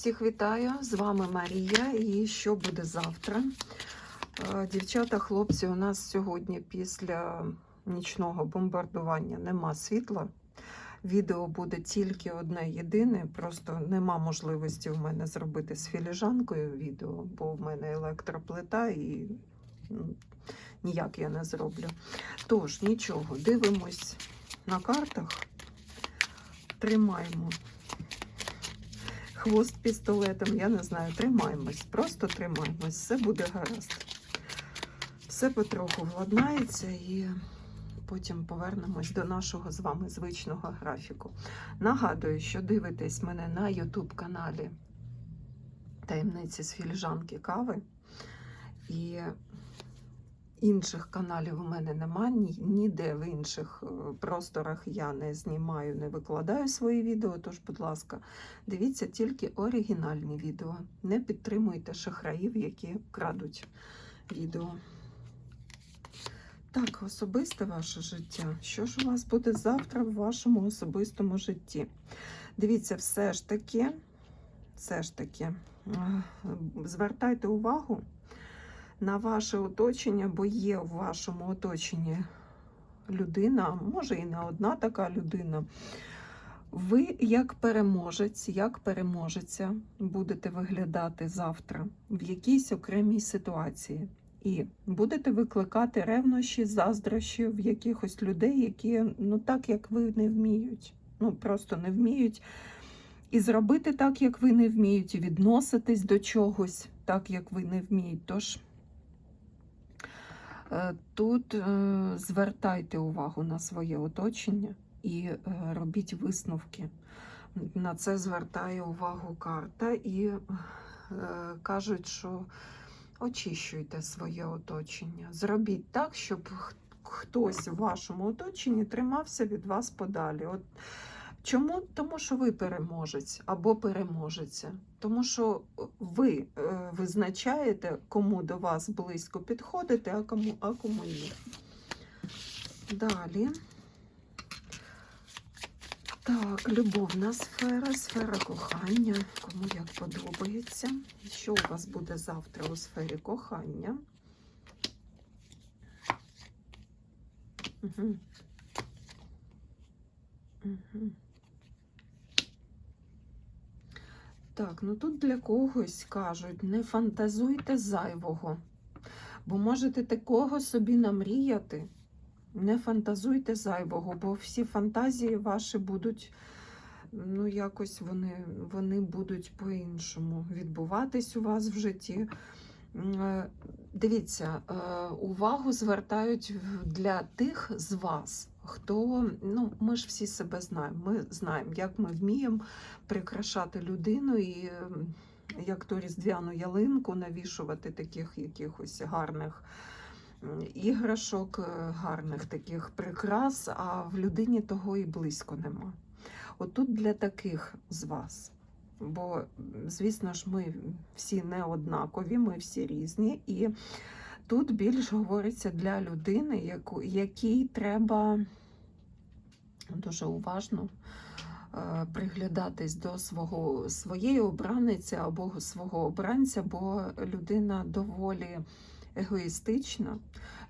Всіх вітаю! З вами Марія. І що буде завтра? Е, Дівчата, хлопці, у нас сьогодні після нічного бомбардування нема світла. Відео буде тільки одне єдине. Просто нема можливості в мене зробити з філіжанкою відео, бо в мене електроплита і ну, ніяк я не зроблю. Тож, нічого, дивимось на картах, тримаємо хвост пістолетом, я не знаю, тримаємось, просто тримаємось, все буде гаразд. Все потроху владнається і потім повернемось до нашого з вами звичного графіку. Нагадую, що дивитесь мене на YouTube каналі Таємниці з філіжанки кави. І інших каналів у мене немає, ні- ніде в інших е, просторах я не знімаю, не викладаю свої відео. Тож, будь ласка, дивіться тільки оригінальні відео. Не підтримуйте шахраїв, які крадуть відео. Так, особисте ваше життя. Що ж у вас буде завтра в вашому особистому житті? Дивіться, все ж таки, все ж таки, е, звертайте увагу на ваше оточення, бо є в вашому оточенні людина, може і не одна така людина. Ви, як переможець, як переможеця, будете виглядати завтра в якійсь окремій ситуації. І будете викликати ревнощі, заздрощі в якихось людей, які ну так, як ви не вміють. Ну просто не вміють. І зробити так, як ви не вміють, і відноситись до чогось так, як ви не вміють. Тож тут е, звертайте увагу на своє оточення і е, робіть висновки. На це звертає увагу карта і е, кажуть, що очищуйте своє оточення. Зробіть так, щоб хтось в вашому оточенні тримався від вас подалі. От Чому? Тому що ви переможець або переможеця. Тому що ви е, визначаєте, кому до вас близько підходити, а кому, а кому ні. Далі. Так, любовна сфера, сфера кохання. Кому як подобається. Що у вас буде завтра у сфері кохання? Угу. Угу. Так, ну тут для когось кажуть, не фантазуйте зайвого, бо можете такого собі намріяти. Не фантазуйте зайвого, бо всі фантазії ваші будуть, ну, якось вони, вони будуть по-іншому відбуватись у вас в житті. Е, Дивіться, е, увагу звертають для тих з вас, хто, ну, ми ж всі себе знаємо. Ми знаємо, як ми вміємо прикрашати людину і як ту різдвяну ялинку навішувати таких якихось гарних іграшок, е, гарних таких прикрас, а в людині того і близько нема. Отут для таких з вас. Бо, звісно ж, ми всі не однакові, ми всі різні. І тут більш говориться для людини, яку, якій треба дуже уважно е, приглядатись до свого, своєї обраниці або свого обранця, бо людина доволі егоїстична.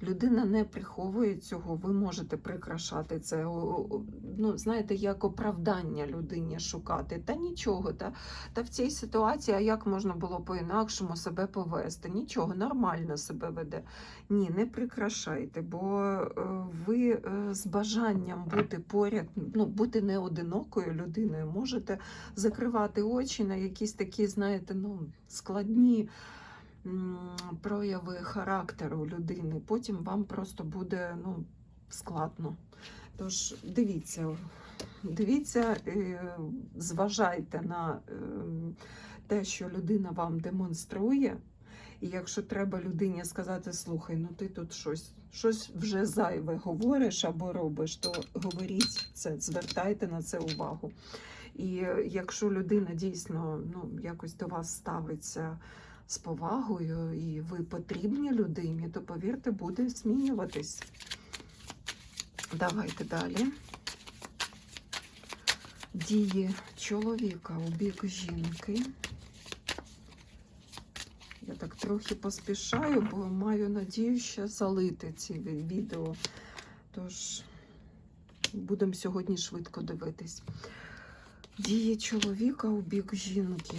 Людина не приховує цього, ви можете прикрашати це. Ну, знаєте, як оправдання людині шукати. Та нічого, та, та в цій ситуації, а як можна було по-інакшому себе повести? Нічого, нормально себе веде. Ні, не прикрашайте, бо е, ви е, з бажанням бути поряд, ну, бути не одинокою людиною, можете закривати очі на якісь такі, знаєте, ну, складні прояви характеру людини. Потім вам просто буде ну, складно. Тож дивіться, дивіться, е, зважайте на е, те, що людина вам демонструє. І якщо треба людині сказати, слухай, ну ти тут щось, щось вже зайве говориш або робиш, то говоріть це, звертайте на це увагу. І е, якщо людина дійсно ну, якось до вас ставиться з повагою, і ви потрібні людині, то повірте, буде змінюватись. Давайте далі. Дії чоловіка у бік жінки. Я так трохи поспішаю, бо маю надію ще залити ці відео. Тож будемо сьогодні швидко дивитись. Дії чоловіка у бік жінки.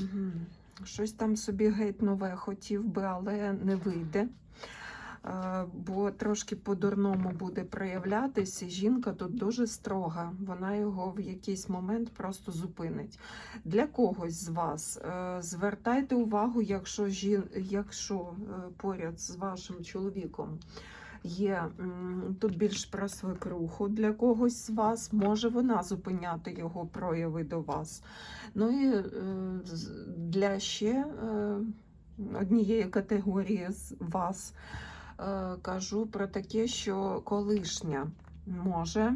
Угу. Щось там собі геть нове хотів би, але не вийде. Е, Бо трошки по-дурному буде проявлятися. Жінка тут дуже строга. Вона його в якийсь момент просто зупинить. Для когось з вас е, звертайте увагу, якщо, жін... якщо е, поряд з вашим чоловіком є тут більш про свекруху для когось з вас, може вона зупиняти його прояви до вас. Ну і е, для ще е, однієї категорії з вас е, кажу про таке, що колишня може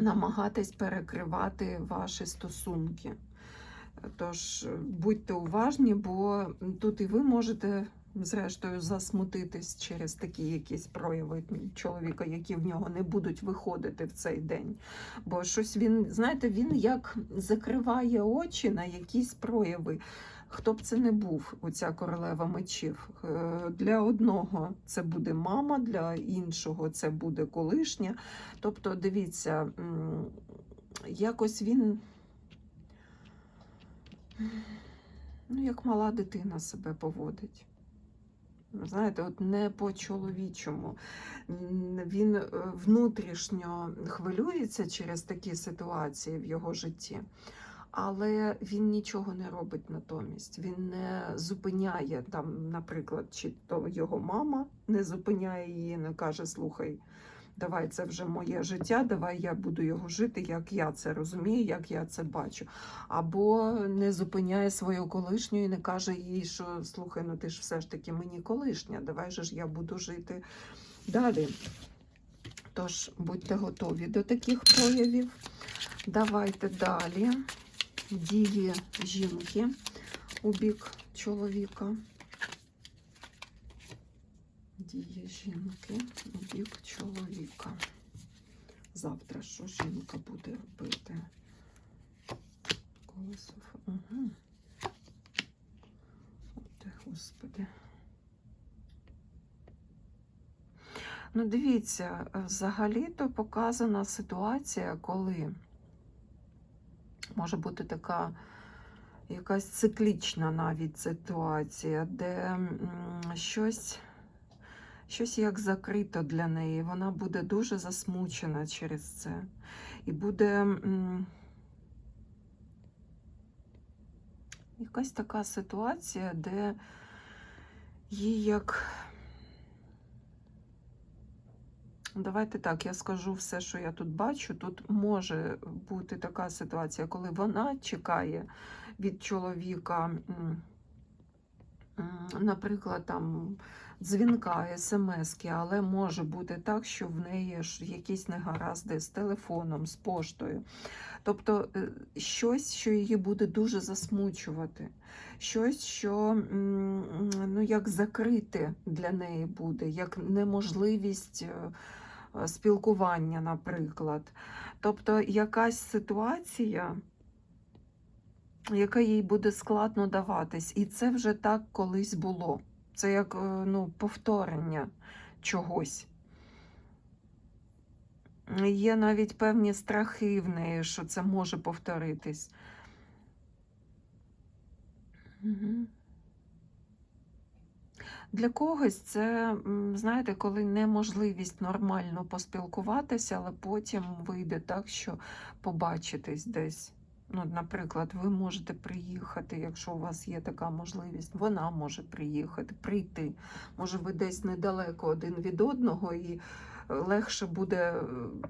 намагатись перекривати ваші стосунки. Тож будьте уважні, бо тут і ви можете, зрештою, засмутитись через такі якісь прояви чоловіка, які в нього не будуть виходити в цей день. Бо щось він, знаєте, він як закриває очі на якісь прояви. Хто б це не був, оця королева мечів. Е, Для одного це буде мама, для іншого це буде колишня. Тобто, дивіться, якось він, ну, як мала дитина себе поводить. Знаєте, от не по-чоловічому. Він е, внутрішньо хвилюється через такі ситуації в його житті, але він нічого не робить натомість. Він не зупиняє там, наприклад, чи то його мама не зупиняє її, не каже: Слухай, давай це вже моє життя, давай я буду його жити, як я це розумію, як я це бачу. Або не зупиняє свою колишню і не каже їй, що слухай, ну ти ж все ж таки мені колишня, давай же ж я буду жити далі. Тож будьте готові до таких проявів. Давайте далі. Дії жінки у бік чоловіка. Дії жінки у бік чоловіка. Завтра що жінка буде робити? Колесо. Угу. Ти, Господи. Ну, дивіться, е, взагалі-то показана ситуація, коли може бути така якась циклічна навіть ситуація, де щось, щось як закрито для неї. Вона буде дуже засмучена через це. І буде якась така ситуація, де їй як. Давайте так, я скажу все, що я тут бачу. Тут може бути така ситуація, коли вона чекає від чоловіка, наприклад, там дзвінка, смски, але може бути так, що в неї ж якісь негаразди з телефоном, з поштою. Тобто е, щось, що її буде дуже засмучувати, щось, що ну, як закрите для неї буде, як неможливість. е, спілкування, наприклад. Тобто якась ситуація, яка їй буде складно даватись. І це вже так колись було. Це як е, ну, повторення чогось. Є навіть певні страхи в неї, що це може повторитись. Для когось це, знаєте, коли неможливість нормально поспілкуватися, але потім вийде так, що побачитись десь. Ну, наприклад, ви можете приїхати, якщо у вас є така можливість, вона може приїхати, прийти. Може, ви десь недалеко один від одного і е, легше буде е,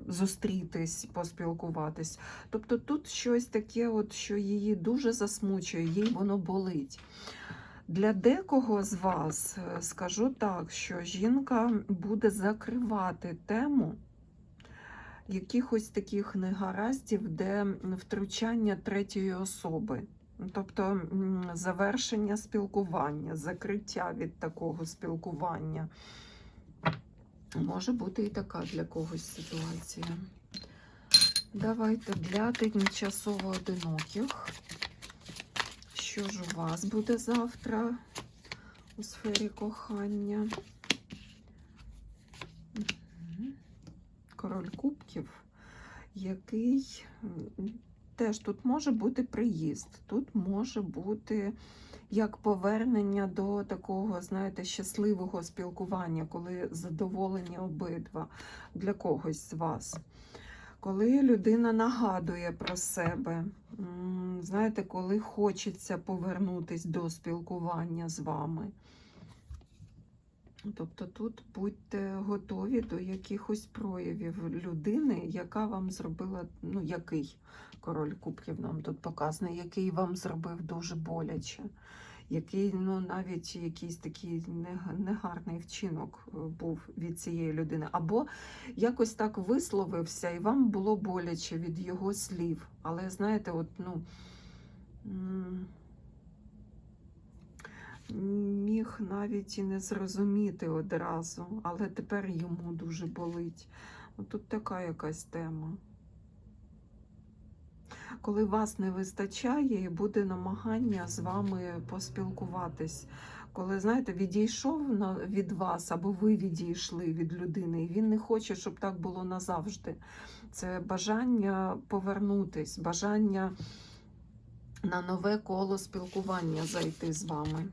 зустрітись, поспілкуватись. Тобто тут щось таке, от, що її дуже засмучує, їй воно болить. Для декого з вас е, скажу так, що жінка буде закривати тему якихось таких негараздів, де втручання третьої особи. Тобто завершення спілкування, закриття від такого спілкування. Може бути і така для когось ситуація. Давайте для тимчасово одиноких. Що ж у вас буде завтра? у сфері кохання. Король кубків, який теж тут може бути приїзд, тут може бути як повернення до такого, знаєте, щасливого спілкування, коли задоволені обидва для когось з вас. Коли людина нагадує про себе, знаєте, коли хочеться повернутись до спілкування з вами. Тобто тут будьте готові до якихось проявів людини, яка вам зробила, ну, який король кубків нам тут показаний, який вам зробив дуже боляче, який, ну, навіть якийсь такий негарний вчинок е, був від цієї людини. Або якось так висловився, і вам було боляче від його слів. Але знаєте, от, ну. Міг навіть і не зрозуміти одразу, але тепер йому дуже болить. Тут така якась тема. Коли вас не вистачає, і буде намагання з вами поспілкуватись. Коли, знаєте, відійшов від вас, або ви відійшли від людини, і він не хоче, щоб так було назавжди. Це бажання повернутись, бажання на нове коло спілкування зайти з вами.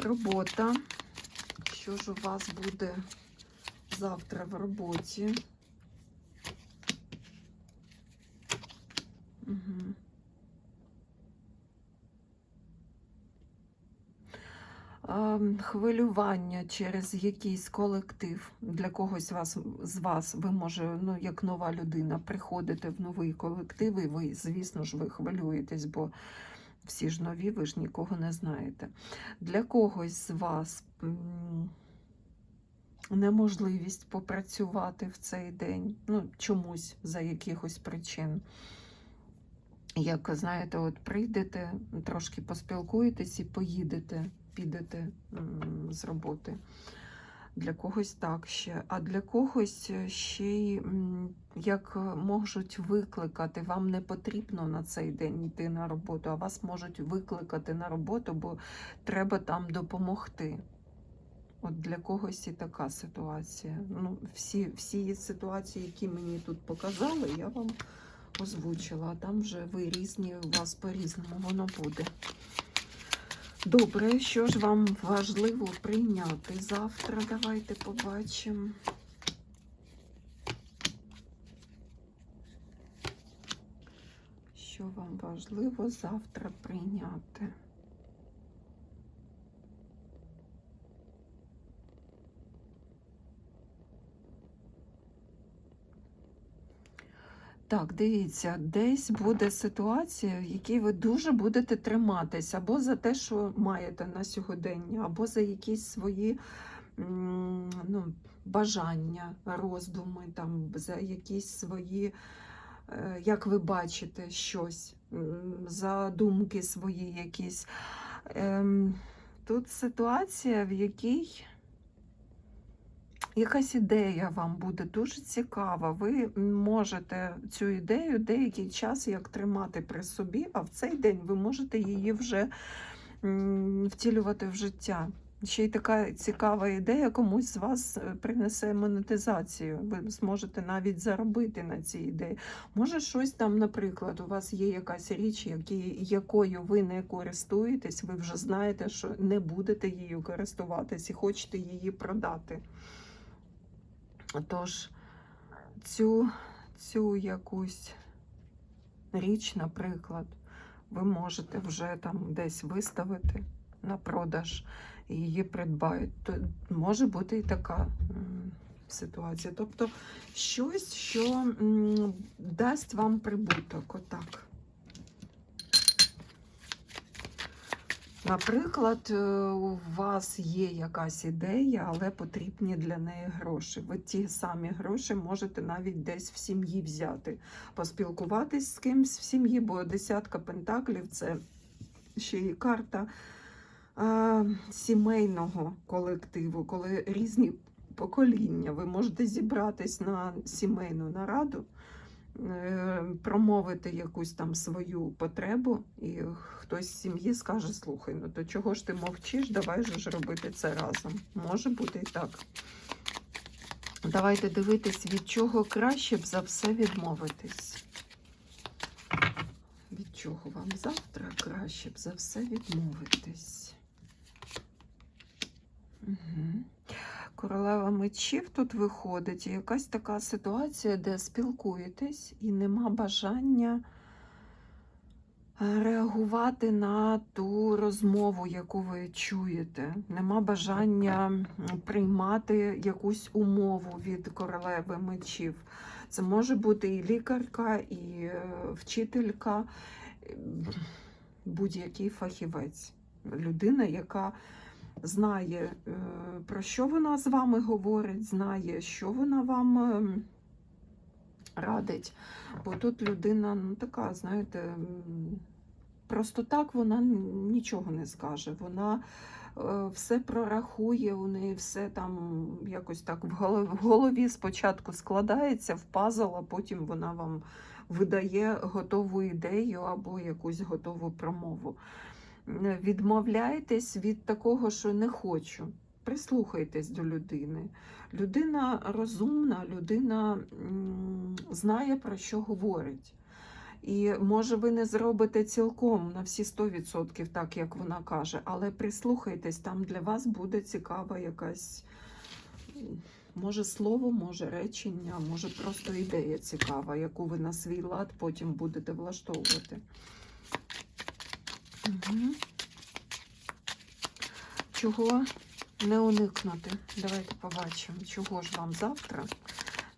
Робота. Що ж у вас буде завтра в роботі? Угу. Хвилювання через якийсь колектив. Для когось вас, з вас, ви може, ну, як нова людина, приходите в новий колектив, і ви, звісно ж, ви хвилюєтесь, бо всі ж нові, ви ж нікого не знаєте. Для когось з вас неможливість попрацювати в цей день, ну, чомусь за якихось причин. Як знаєте, от прийдете, трошки поспілкуєтесь і поїдете, підете з роботи. Для когось так ще, а для когось ще й як можуть викликати, вам не потрібно на цей день йти на роботу, а вас можуть викликати на роботу, бо треба там допомогти. От для когось і така ситуація. Ну, всі, всі ситуації, які мені тут показали, я вам озвучила. А там вже ви різні, у вас по-різному воно буде. Добре, що ж вам важливо прийняти завтра? Давайте побачимо. Що вам важливо завтра прийняти? Так, дивіться, десь буде ситуація, в якій ви дуже будете триматись або за те, що маєте на сьогодення, або за якісь свої ну, бажання, роздуми, там, за якісь свої, е, як ви бачите, щось, за думки свої якісь. Ем, Тут ситуація, в якій якась ідея вам буде дуже цікава. Ви можете цю ідею деякий час як тримати при собі, а в цей день ви можете її вже втілювати в життя. Ще й така цікава ідея комусь з вас е, принесе монетизацію. Ви зможете навіть заробити на цій ідеї. Може, щось там, наприклад, у вас є якась річ, які, якою ви не користуєтесь, ви вже знаєте, що не будете її користуватись і хочете її продати. Тож цю, цю якусь річ, наприклад, ви можете вже там десь виставити на продаж і її придбають. То може бути і така ситуація. Тобто щось, що дасть вам прибуток. Отак. Наприклад, е, у вас є якась ідея, але потрібні для неї гроші. Ви ті самі гроші можете навіть десь в сім'ї взяти, поспілкуватись з кимсь в сім'ї, бо десятка пентаклів це ще й карта а, сімейного колективу, коли різні покоління. Ви можете зібратись на сімейну нараду промовити якусь там свою потребу, і хтось з сім'ї скаже: слухай, ну то чого ж ти мовчиш? Давай же ж робити це разом. Може бути і так. Давайте дивитись, від чого краще б за все відмовитись. Від чого вам завтра краще б за все відмовитись? Угу. Королева мечів тут виходить. і Якась така ситуація, де спілкуєтесь і нема бажання е, реагувати на ту розмову, яку ви чуєте. Нема бажання приймати якусь умову від королеви мечів. Це може бути і лікарка, і е, вчителька, будь-який фахівець. Людина, яка знає, е, про що вона з вами говорить, знає, що вона вам ем, радить. Бо тут людина, ну така, знаєте, просто так вона нічого не скаже. Вона е, все прорахує, у неї все там якось так в голові, спочатку складається в пазл, а потім вона вам видає готову ідею або якусь готову промову. Відмовляйтесь від такого, що не хочу. Прислухайтесь до людини. Людина розумна, людина знає, про що говорить. І може ви не зробите цілком на всі 100% так, як вона каже, але прислухайтесь, там для вас буде цікава якась, може слово, може речення, може просто ідея цікава, яку ви на свій лад потім будете влаштовувати. Угу. Чого не уникнути? Давайте побачимо, чого ж вам завтра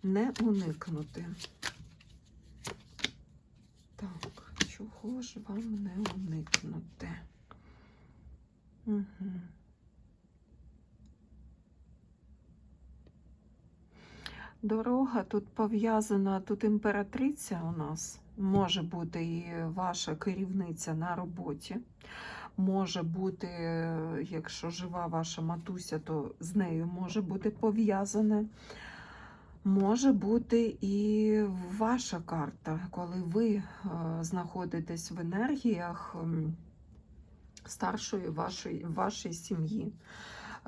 не уникнути. Так, чого ж вам не уникнути? Угу. Дорога тут пов'язана, тут імператриця у нас, може бути і ваша керівниця на роботі. Може бути, якщо жива ваша матуся, то з нею може бути пов'язане. Може бути і ваша карта, коли ви е, знаходитесь в енергіях старшої вашої, вашої сім'ї.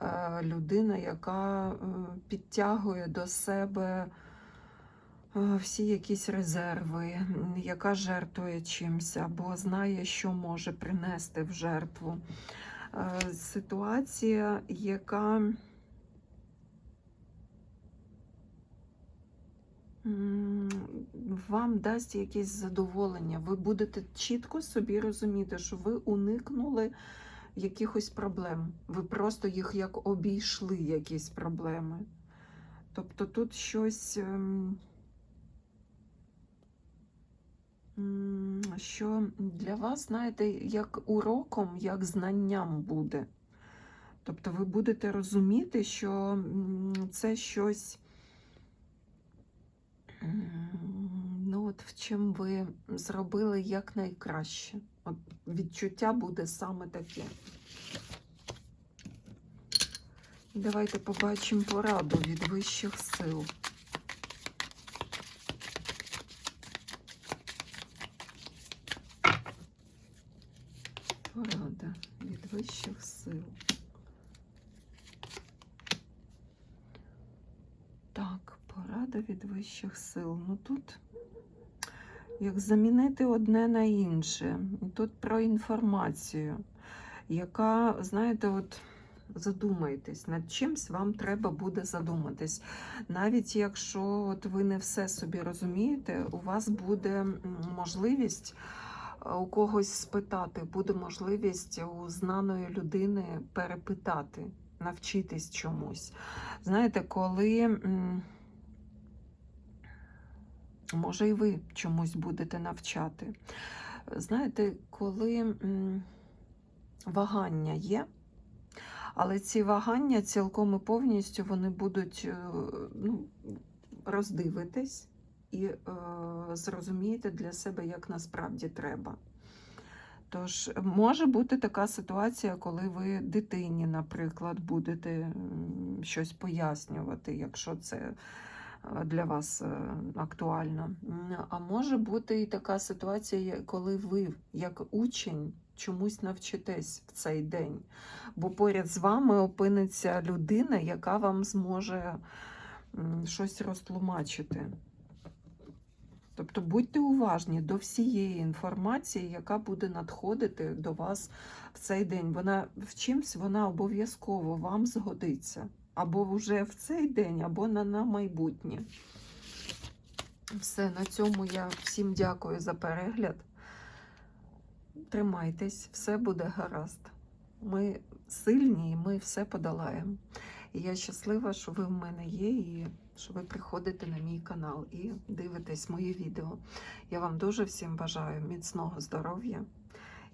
Е, Людина, яка е, підтягує до себе всі якісь резерви, яка жертвує чимось або знає, що може принести в жертву. Е, Ситуація, яка вам дасть якесь задоволення. Ви будете чітко собі розуміти, що ви уникнули якихось проблем. Ви просто їх як обійшли, якісь проблеми. Тобто тут щось, що для вас, знаєте, як уроком, як знанням буде. Тобто ви будете розуміти, що це щось, ну от в чим ви зробили якнайкраще. От відчуття буде саме таке. Давайте побачимо пораду від вищих сил. Порада від вищих сил. Так, порада від вищих сил. Ну тут як замінити одне на інше. Тут про інформацію, яка, знаєте, от задумайтесь, над чимсь вам треба буде задуматись. Навіть якщо от ви не все собі розумієте, у вас буде можливість у когось спитати, буде можливість у знаної людини перепитати, навчитись чомусь. Знаєте, коли. Може, і ви чомусь будете навчати. Знаєте, коли вагання є, але ці вагання цілком і повністю вони будуть е, ну, роздивитись і е, зрозумієте для себе, як насправді треба. Тож, може бути така ситуація, коли ви дитині, наприклад, будете щось пояснювати, якщо це е, для вас е, актуально. А може бути і така ситуація, коли ви, як учень, чомусь навчитесь в цей день, бо поряд з вами опиниться людина, яка вам зможе щось розтлумачити. Тобто будьте уважні до всієї інформації, яка буде надходити до вас в цей день. Вона в чимсь вона обов'язково вам згодиться. Або вже в цей день, або на, на майбутнє. Все, на цьому я всім дякую за перегляд. Тримайтесь, все буде гаразд. Ми сильні і ми все подолаємо. І я щаслива, що ви в мене є, і що ви приходите на мій канал і дивитесь мої відео. Я вам дуже всім бажаю міцного здоров'я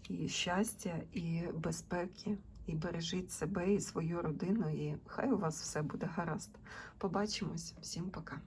і щастя, і безпеки. І бережіть себе і свою родину, і хай у вас все буде гаразд. Побачимось. Всім пока.